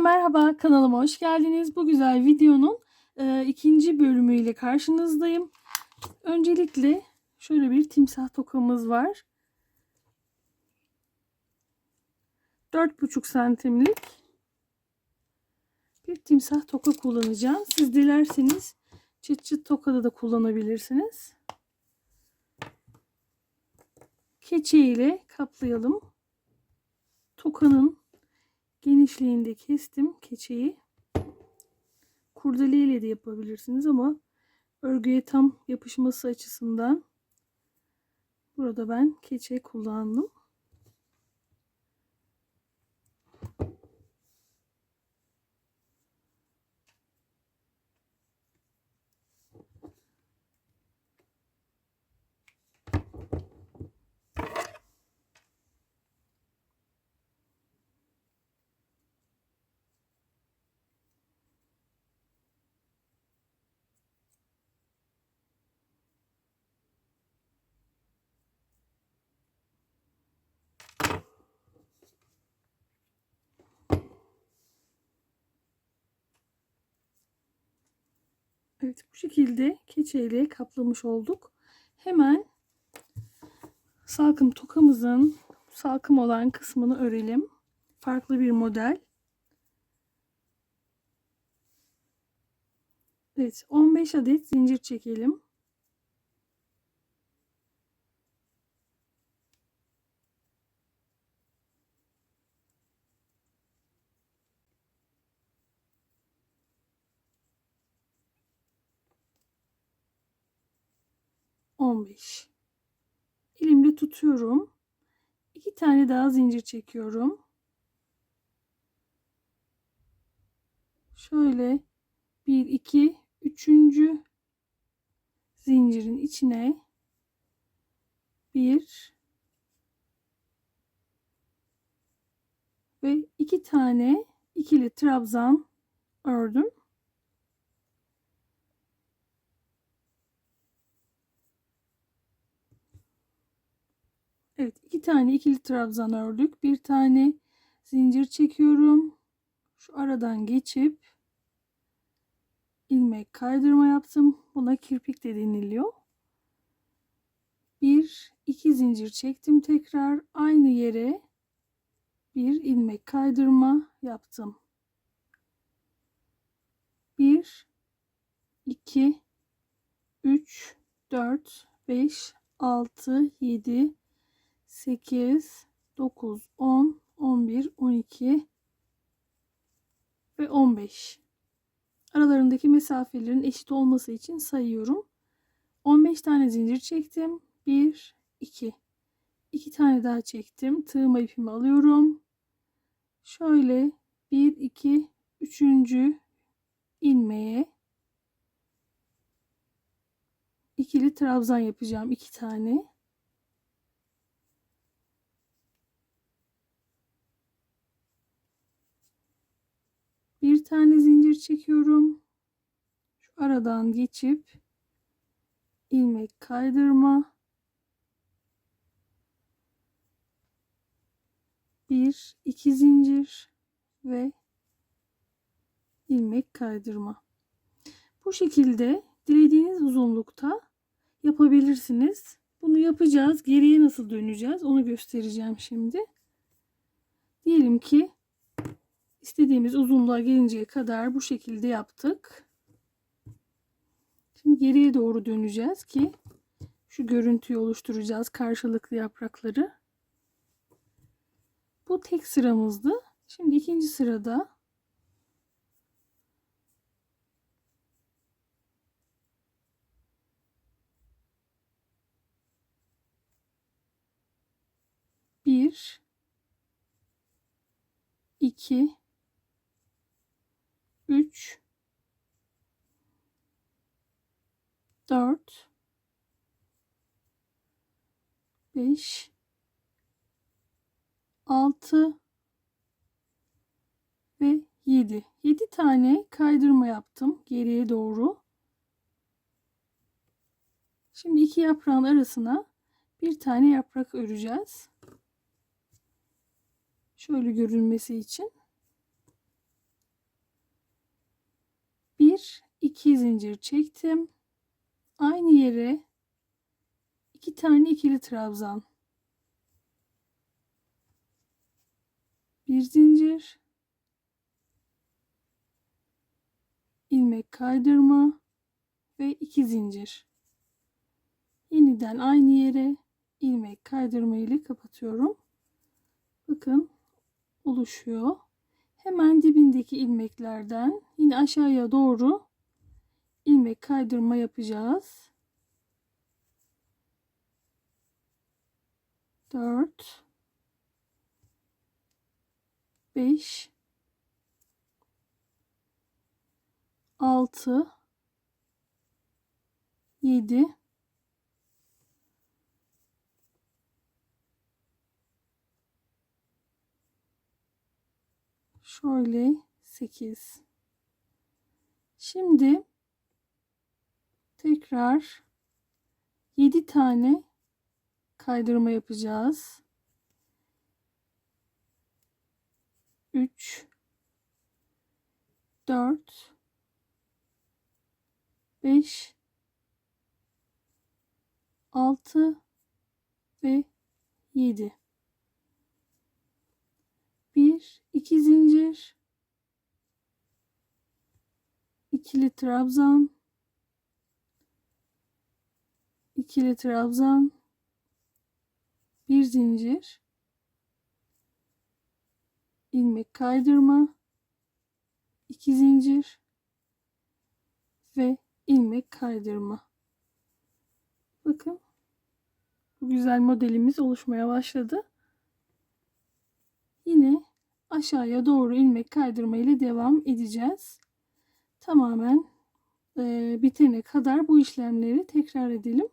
merhaba kanalıma hoş geldiniz. Bu güzel videonun e, ikinci bölümüyle karşınızdayım. Öncelikle şöyle bir timsah tokamız var. 4,5 santimlik bir timsah toka kullanacağım. Siz dilerseniz çıt çıt tokada da kullanabilirsiniz. Keçe ile kaplayalım. Tokanın genişliğinde kestim keçeyi. Kurdele ile de yapabilirsiniz ama örgüye tam yapışması açısından burada ben keçe kullandım. Evet bu şekilde keçeyle kaplamış olduk. Hemen salkım tokamızın salkım olan kısmını örelim. Farklı bir model. Evet 15 adet zincir çekelim. On beş. Elimde tutuyorum. İki tane daha zincir çekiyorum. Şöyle bir iki üçüncü zincirin içine bir ve iki tane ikili trabzan ördüm. Evet iki tane ikili trabzan ördük. Bir tane zincir çekiyorum. Şu aradan geçip ilmek kaydırma yaptım. Buna kirpik de deniliyor. Bir iki zincir çektim tekrar aynı yere bir ilmek kaydırma yaptım. Bir, iki, üç, dört, beş, altı, yedi, 8, 9, 10, 11, 12 ve 15. Aralarındaki mesafelerin eşit olması için sayıyorum. 15 tane zincir çektim. 1, 2. 2 tane daha çektim. Tığıma ipimi alıyorum. Şöyle 1, 2, 3. ilmeğe ikili trabzan yapacağım. 2 tane. Bir tane zincir çekiyorum. Şu aradan geçip ilmek kaydırma. Bir, iki zincir ve ilmek kaydırma. Bu şekilde dilediğiniz uzunlukta yapabilirsiniz. Bunu yapacağız. Geriye nasıl döneceğiz onu göstereceğim şimdi. Diyelim ki istediğimiz uzunluğa gelinceye kadar bu şekilde yaptık. Şimdi geriye doğru döneceğiz ki şu görüntüyü oluşturacağız karşılıklı yaprakları. Bu tek sıramızdı. Şimdi ikinci sırada bir iki 3 4 5 6 ve 7. 7 tane kaydırma yaptım geriye doğru. Şimdi iki yaprağın arasına bir tane yaprak öreceğiz. Şöyle görünmesi için. 2 zincir çektim. Aynı yere iki tane ikili trabzan. Bir zincir. ilmek kaydırma ve iki zincir. Yeniden aynı yere ilmek kaydırma ile kapatıyorum. Bakın oluşuyor. Hemen dibindeki ilmeklerden yine aşağıya doğru ilmek kaydırma yapacağız. 4 5 6 7 şöyle 8 şimdi tekrar 7 tane kaydırma yapacağız. 3 4 5 6 ve 7 1 2 zincir. İkili trabzan ikili trabzan bir zincir ilmek kaydırma iki zincir ve ilmek kaydırma. Bakın bu güzel modelimiz oluşmaya başladı. Yine aşağıya doğru ilmek kaydırma ile devam edeceğiz. Tamamen e, bitene kadar bu işlemleri tekrar edelim.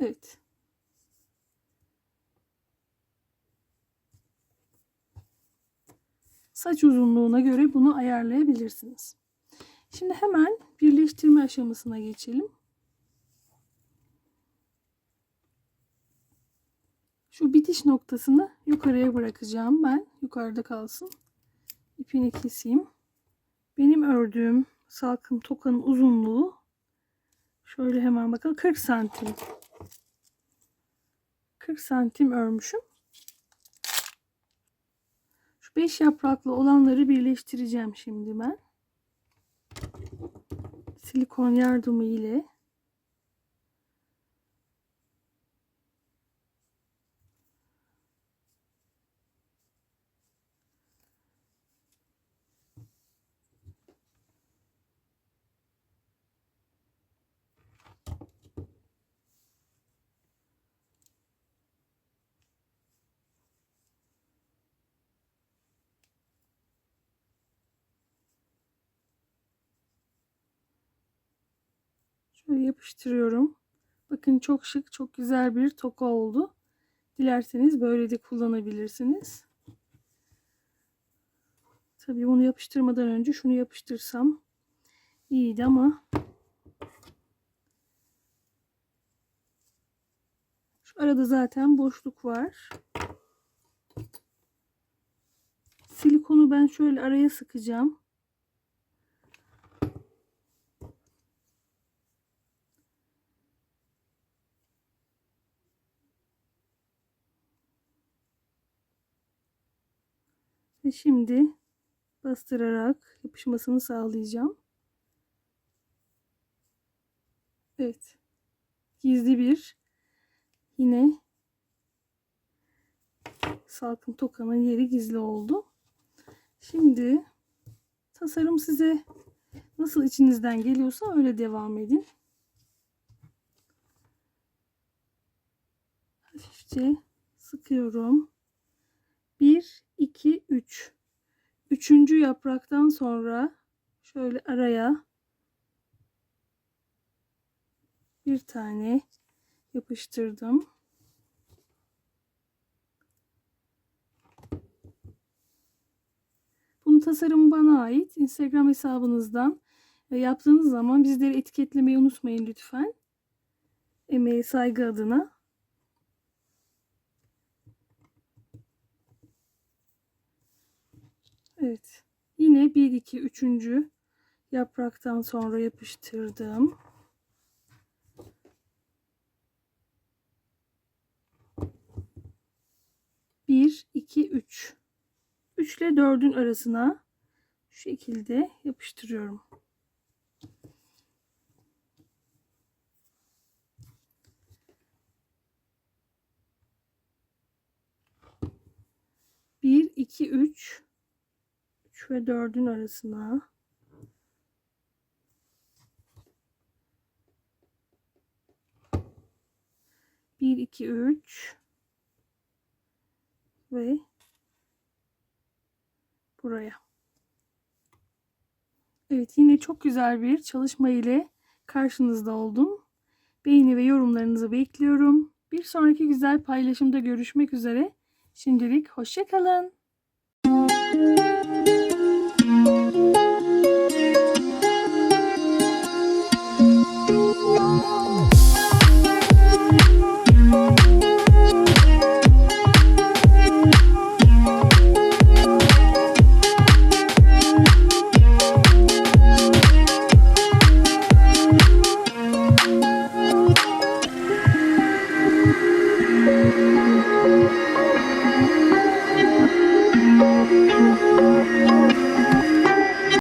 Evet. Saç uzunluğuna göre bunu ayarlayabilirsiniz. Şimdi hemen birleştirme aşamasına geçelim. Şu bitiş noktasını yukarıya bırakacağım ben. Yukarıda kalsın. İpini keseyim. Benim ördüğüm salkım tokanın uzunluğu şöyle hemen bakalım 40 santim. 40 santim örmüşüm. Şu 5 yapraklı olanları birleştireceğim şimdi ben. Silikon yardımı ile. Şöyle yapıştırıyorum. Bakın çok şık, çok güzel bir toka oldu. Dilerseniz böyle de kullanabilirsiniz. Tabii bunu yapıştırmadan önce şunu yapıştırsam iyiydi ama şu arada zaten boşluk var. Silikonu ben şöyle araya sıkacağım. Ve şimdi bastırarak yapışmasını sağlayacağım. Evet. Gizli bir yine salkım tokanın yeri gizli oldu. Şimdi tasarım size nasıl içinizden geliyorsa öyle devam edin. Hafifçe sıkıyorum. 1 2 3 üçüncü yapraktan sonra şöyle araya bir tane yapıştırdım. Bunun tasarımı bana ait. Instagram hesabınızdan yaptığınız zaman bizleri etiketlemeyi unutmayın lütfen. Emeğe saygı adına. Evet. Yine Yine 1 2 3. yapraktan sonra yapıştırdım. Bir, iki, üç. Üç ile dördün arasına şu şekilde yapıştırıyorum. Bir, iki, üç. Ve dördün arasına. Bir, iki, üç. Ve buraya. Evet yine çok güzel bir çalışma ile karşınızda oldum. Beğeni ve yorumlarınızı bekliyorum. Bir sonraki güzel paylaşımda görüşmek üzere. Şimdilik hoşçakalın.